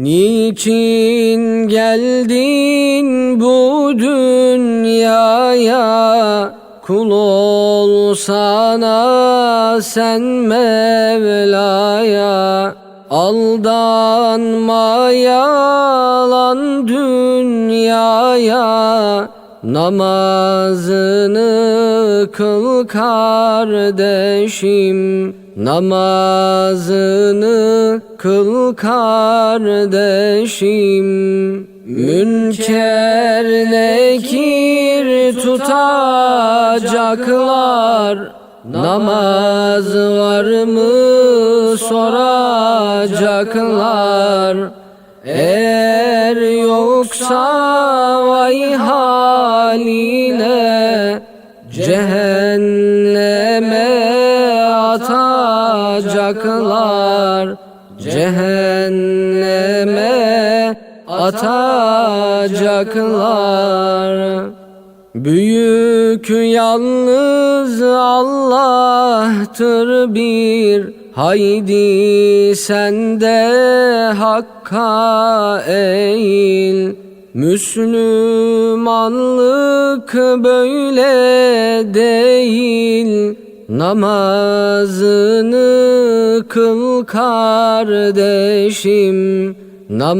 Niçin geldin bu dünyaya? Kul olsana sen Mevla'ya. Aldanma yalan dünyaya Namazını kıl kardeşim Namazını kıl kardeşim Münker nekir tutacaklar. Namaz var mı soracaklar. Eğer yoksa vay haline Cehenneme atacaklar. Cehenneme atacaklar. Büyük yalnız Allah'tır bir. Haydi sen de Hakk'a eğil Müslümanlık böyle değil. Namazını kıl kardeşim. Namaz